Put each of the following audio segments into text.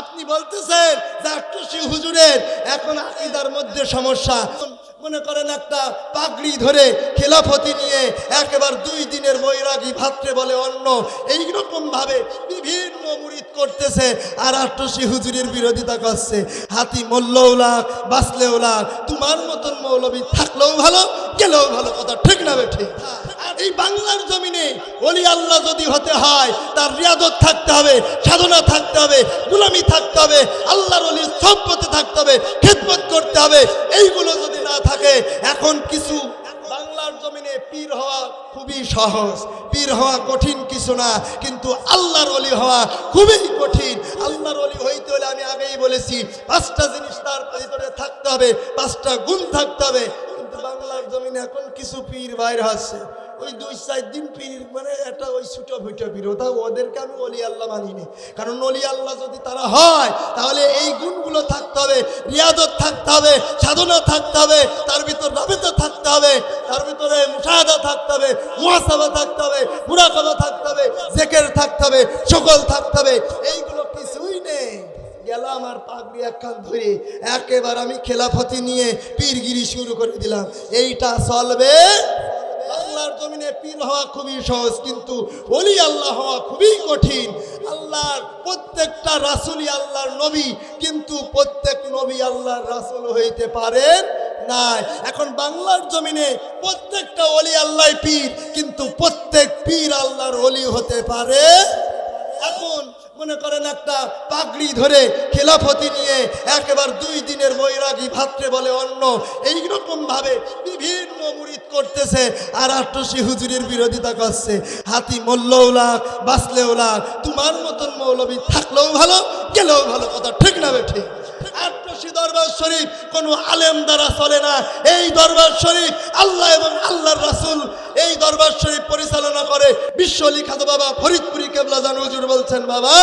আপনি বলতেছেন যে হুজুরের এখন আকিদার মধ্যে সমস্যা। মনে করেন একটা পাগড়ি ধরে খেলাফতি নিয়ে একেবার দুই দিনের বৈরাগী ভাত্রে বলে অন্য এইরকম ভাবে বিভিন্ন মুরিদ করতেছে আর আট্টসি হুজুরের বিরোধিতা করছে। হাতি মরলেও লাগ বাঁচলেও লাগ তোমার মতন মৌলবী থাকলেও ভালো, গেলেও ভালো কথা, ঠিক না বেঠে আর এই বাংলার জমিনে অলি আল্লাহ যদি হতে হয়, তার রিয়াদত থাকতে হবে, সাধনা থাকতে হবে, গুলামি থাকতে হবে, আল্লাহর অলির সভ্যতে থাকতে হবে, খেদমত করতে হবে, এইগুলো যদি না থাকে, এখন কিছু বাংলার জমিনে পীর হওয়া খুবই সহজ। পীর হওয়া কঠিন কিছু না, কিন্তু আল্লাহর অলি হওয়া খুবই কঠিন। আল্লাহর অলি হইতে হলে আমি আগেই বলেছি, পাঁচটা জিনিস তার ভিতরে থাকতে হবে, পাঁচটা গুণ থাকতে হবে। কিন্তু বাংলার জমিনে এখন কিছু পীর বাইর হচ্ছে। ওই দুই চার দিন পীর মানে একটা ওই ছুটো পীর ওটা ওদেরকে আমি অলি আল্লাহ মানিনি কারণ অলি আল্লাহ যদি তারা হয়, তাহলে এই গুণগুলো থাকতে হবে, রিয়াদত থাকতে হবে, সাধনা থাকতে হবে, তার ভিতর রাবেতা থাকতে হবে, তার ভিতরে মুশাহাদা থাকতে হবে মুহাসাবা থাকতে হবে, মুরাকাবা থাকতে হবে, জেকের থাকতে হবে, সকল থাকতে হবে। এইগুলো কিছুই নেই। গেলাম আর পাগড়ি একখান ধরে একেবার আমি খেলাফতি নিয়ে পীরগিরি শুরু করে দিলাম। এইটা চলবে আল্লাহর জমিনে পীর হওয়া খুবই সহজ, কিন্তু অলি আল্লাহ হওয়া খুবই কঠিন। আল্লাহর প্রত্যেকটা রাসুলই আল্লাহর নবী, কিন্তু প্রত্যেক নবী আল্লাহর রাসুল হইতে পারেন নাই। এখন বাংলার জমিনে প্রত্যেকটা অলি আল্লাহ পীর, কিন্তু প্রত্যেক পীর আল্লাহর অলি হতে পারে এখন মনে করেন একটা পাগড়ি ধরে খেলাফতি নিয়ে একেবার দুই দিনের বৈরাগী ভাত্রে বলে অন্য, এইরকমভাবে বিভিন্ন মুড়িদ করতেছে, আর আট্টসি হুজুরের বিরোধিতা করছে। হাতি মরলেও লাগ, বাঁচলেও লাগ, তোমার মতন মৌলবী থাকলেও ভালো, গেলেও ভালো, কথা ঠিক না ঠিক। দরবার শরীফ কোনো আলেম দ্বারা চলে না। এই দরবার শরীফ আল্লাহ এবং আল্লাহর রাসূল এই দরবার শরীফ পরিচালনা করে। বিশ্ব লিখাত বাবা ফরিদপুরি কেবলা জান হুজুর বলছেন, বাবা,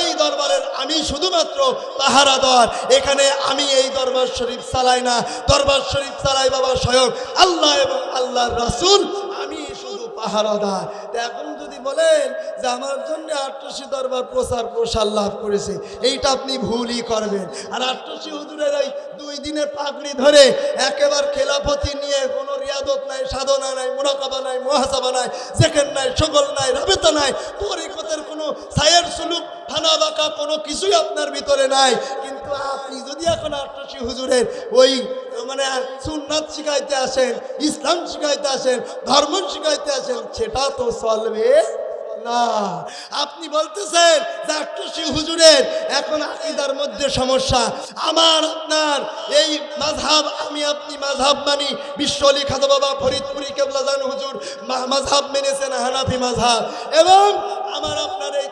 এই দরবারের আমি শুধুমাত্র পাহারাদার এখানে আমি এই দরবার শরীফ চালাই না। দরবার শরীফ চালাই বাবা স্বয়ং আল্লাহ এবং আল্লাহর রাসূল। আমি শুধু পাহারাদার এখন যদি বলেন যে আমার জন্য আট্টসি দরবার প্রচার প্রসার লাভ করেছে, এইটা আপনি ভুলই করবেন। আর আট্টসি হুজুরের এই দুই দিনের পাগড়ি ধরে একেবার খেলাফতি নিয়ে কোনো রিয়াদত নাই, সাধনা নাই মুরাকাবা নাই, মহাসাবা নাই, জেকের নাই সকল নাই, রাবেতা নাই, তরিকতের কোনো সায়ের সুলুক ফানা বাঁকা কোনো কিছুই আপনার ভিতরে নাই। কিন্তু আপনি যদি এখন আট্টসি হুজুরের ওই মানে সুন্নাত শিখাইতে আসেন, ইসলাম শিখাইতে আসেন, ধর্ম শিখাইতে আসেন, সেটা তো চলবে আপনি বলতেছেন হুজুরের এখন আকিদার মধ্যে সমস্যা। আমার, আপনার, এই মাঝহাব আমি আপনি মাঝহাব মানি, বিশ্ব লিখাত বাবা ফরিদপুরি কেবলাজান হুজুর মা- মাঝহাব মেনেছেন হানাফি মাঝহাব এবং আমার আপনার এই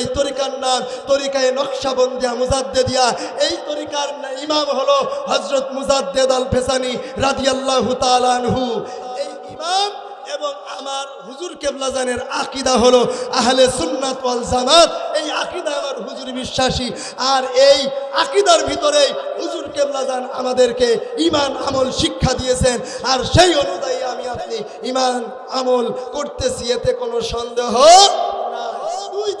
এই তরিকার নাম, তরিকায় এই হজরত এই ইমাম এবং আমার হুজুর কেবলাজানের আকিদা হলো আহলে এই আকিদা হুজুর বিশ্বাসী। আর এই আকিদার ভিতরে হুজুর কেবলাজান আমাদেরকে ইমান আমল শিক্ষা দিয়েছেন। আর সেই অনুযায়ী আপনি ইমান, আমল করতেছি, এতে কোনো সন্দেহ দুই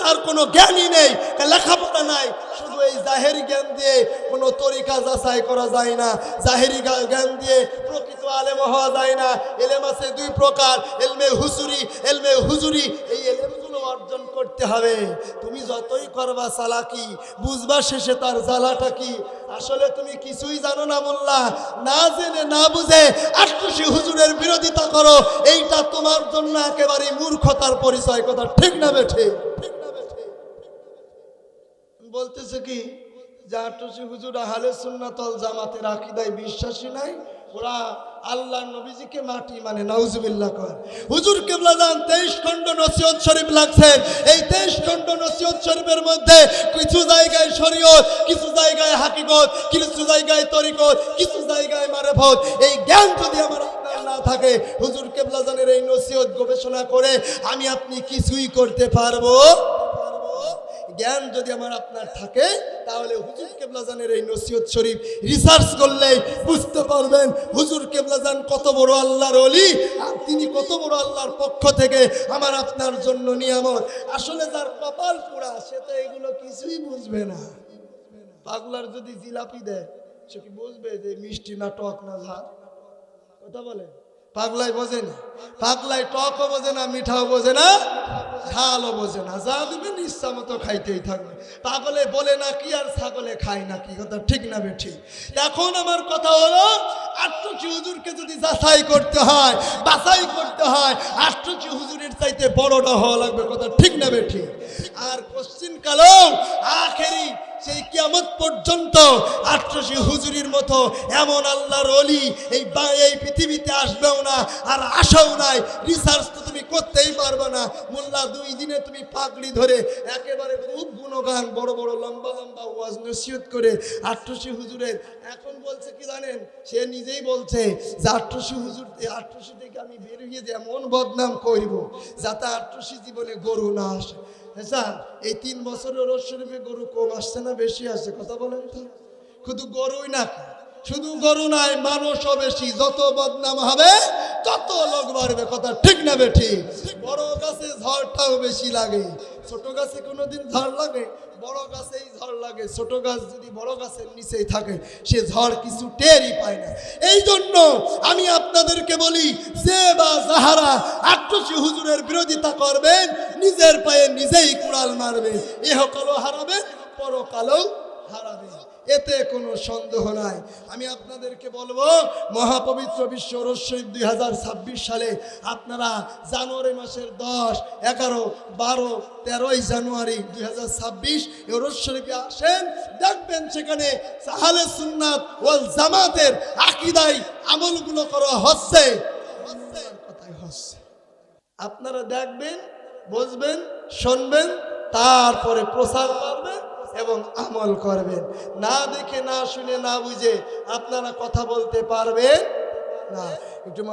তার কোনো জ্ঞানই নেই, লেখাপড়া নাই। শুধু এই জাহেরি জ্ঞান দিয়ে কোনো তরিকা যাচাই করা যায় না। জাহেরি জ্ঞান দিয়ে আলেম হওয়া যায় না। এলেম দুই প্রকার, এলমে হুজুরি এলমে হুজুরি। এই অর্জন করতে হবে। তুমি যতই করবা চালাকি, বুঝবা শেষে তার জ্বালাটা কি। আসলে তুমি কিছুই জানো না মোল্লা, না জেনে, না বুঝে আটটুসি হুজুরের বিরোধিতা করো। এইটা তোমার জন্য একেবারে মূর্খতার পরিচয়, কথা ঠিক না বেঠে? বলতেছে কি যে আটটুসি হুজুর আহলে সুন্নাতল জামাতের আকিদায় বিশ্বাসী নাই ওরা আল্লাহ নবীজিকে মাটি মানে নাউজুবিল্লাহ কয়। হুজুর কেবলা যান, তেইশ খণ্ড নসিহত শরীফ লাগছে। এই তেইশ খণ্ড নসিহত শরীফের মধ্যে কিছু জায়গায় শরীয়ত, কিছু জায়গায় হাকিকত, কিছু জায়গায় তরিকত, কিছু জায়গায় মারেফত। এই জ্ঞান যদি আমার না থাকে, হুজুর কেবলা জানের এই নসিহত গবেষণা করে আমি আপনি কিছুই করতে পারব? জ্ঞান যদি আমার আপনার থাকে, তাহলে হুজুর কেবলাজানের এই নসিহত শরীফ রিসার্চ করলেই বুঝতে পারবেন হুজুর কেবলাজান কত বড় আল্লাহর অলি আর তিনি কত বড় আল্লাহর পক্ষ থেকে আমার আপনার জন্য নিয়ামত। আসলে যার কপাল পোড়া, সে তো এগুলো কিছুই বুঝবে না। পাগলার যদি জিলাপি দেয়, সে কি বুঝবে যে মিষ্টি না টক না ঝাল কথা বলে? পাগলাই বোঝে না। পাগলাই টকও বোঝে না, মিঠাও বোঝে না। ঝালও বোঝে না। যা দেবেন ইচ্ছা মতো খাইতেই থাকবে। পাগলে বলে না কি আর ছাগলে খায় না কি কথা, ঠিক না বে ঠিক। এখন আমার কথা হলো আটটি হুজুরকে যদি যাচাই করতে হয়, বাছাই করতে হয় আটটি হুজুরের চাইতে বড়টা হওয়া লাগবে কথা, ঠিক না বে ঠিক। আর কোশ্চিন কালেও আখেরি সেই কিয়ামত পর্যন্ত আটশি হুজুরির মতো এমন আল্লাহর অলি এই বা- এই পৃথিবীতে আসবেও না, আর আসাও নাই। রিসার্চ তো তুমি করতেই পারবে না। মোল্লা, দুই দিনে তুমি পাগড়ি ধরে একেবারে খুব গুণগান, বড় বড়, লম্বা লম্বা ওয়াজ নসিহত করে আটশি হুজুরের, এখন বলছে কি জানেন? সে নিজেই বলছে যে আটশি হুজুর আটশি থেকে আমি বেরিয়ে যে এমন বদনাম করব যাতে আটশি জীবনে গরু না আসে। হ্যাঁ এই তিন বছরের রোজ শরীফে গরু কম আসছে না, বেশি আসছে, কথা বলেন তো। শুধু গরুই না, শুধু গরু নাই, মানুষও বেশি, যত বদনাম হবে, তত লোক বাড়বে, কথা ঠিক না বেঠি বড় গাছে ঝড়টাও বেশি লাগে। ছোট গাছে কোনোদিন ঝড় লাগে? বড় গাছেই ঝড় লাগে। ছোট গাছ যদি বড় গাছের নিচেই থাকে, সে ঝড় কিছু টেরই পায় না। এই জন্য আমি আপনাদেরকে বলি, যে বা যাহারা আটশি হুজুরের বিরোধিতা করবেন, নিজের পায়ে নিজেই কুড়াল মারবে। এহকালও হারাবে, পরকালও হারাবেন এতে কোনো সন্দেহ নাই। আমি আপনাদেরকে বলব, মহাপবিত্র বিশ্ব রশিদ দুই হাজার ছাব্বিশ সালে আপনারা জানুয়ারি মাসের দশ, এগারো, বারো, তেরোই জানুয়ারি দুই হাজার ছাব্বিশ আসেন। দেখবেন সেখানে সাহালে সুন্নাত ওয়াল জামাতের আকিদাই আমলগুলো করা হচ্ছে। হচ্ছে। আপনারা দেখবেন, বুঝবেন, শুনবেন, তারপরে প্রচার করবেন। এবং আমল করবেন। না দেখে, না শুনে, না বুঝে আপনারা কথা বলতে পারবেন না। একটু